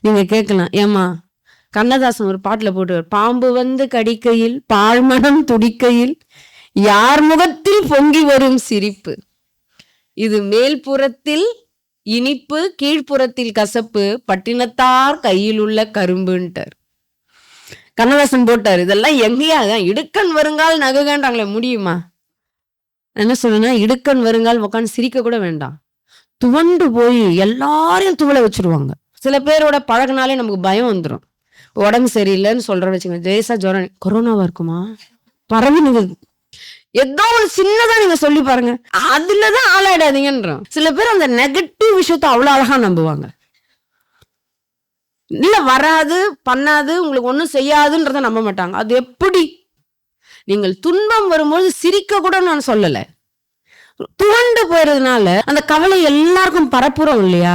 நீங்க கேட்கலாம். ஏமா கண்ணதாசன் ஒரு பாட்டுல போட்டு பாம்பு வந்து கடிக்கையில் பாழ்மனம் துடிக்கையில் யார் முகத்தில் பொங்கி வரும் சிரிப்பு? இது மேல்புறத்தில் இனிப்பு கீழ்ப்புறத்தில் கசப்பு பட்டினத்தார் கையில் உள்ள கரும்புன்ட்டார். கண்ணதாசன் போட்டார். இதெல்லாம் எங்கேயா? தான் இடுக்கன் வருங்கால் நகுகன்றாங்களே முடியுமா? என்ன சொல்லுன்னா இடுக்கன் வருங்கால் உட்காந்து சிரிக்க கூட வேண்டாம். துவண்டு போய் எல்லாரையும் துவளை வச்சிருவாங்க. சில பேரோட பழகுனாலே நமக்கு பயம் வந்துடும் உடம்பு சரியில்லைன்னு சொல்ற வச்சுக்கோங்க. ஜெயசா ஜுரம் கொரோனாவா இருக்குமா? பரவி நீங்க ஏதோ ஒரு சின்னதா நீங்க சொல்லி பாருங்க. அதுலதான் ஆளாயிடாதீங்கன்றோம். சில பேர் அந்த நெகட்டிவ் விஷயத்த அவ்வளவு அழகா நம்புவாங்க. இல்ல வராது பண்ணாது உங்களுக்கு ஒண்ணும் செய்யாதுன்றத நம்ப மாட்டாங்க. அது எப்படி? நீங்கள் துன்பம் வரும்போது சிரிக்க கூட நான் சொல்லல. துவண்டு போயிருந்தனால அந்த கவலை எல்லாருக்கும் பரப்புறோம் இல்லையா?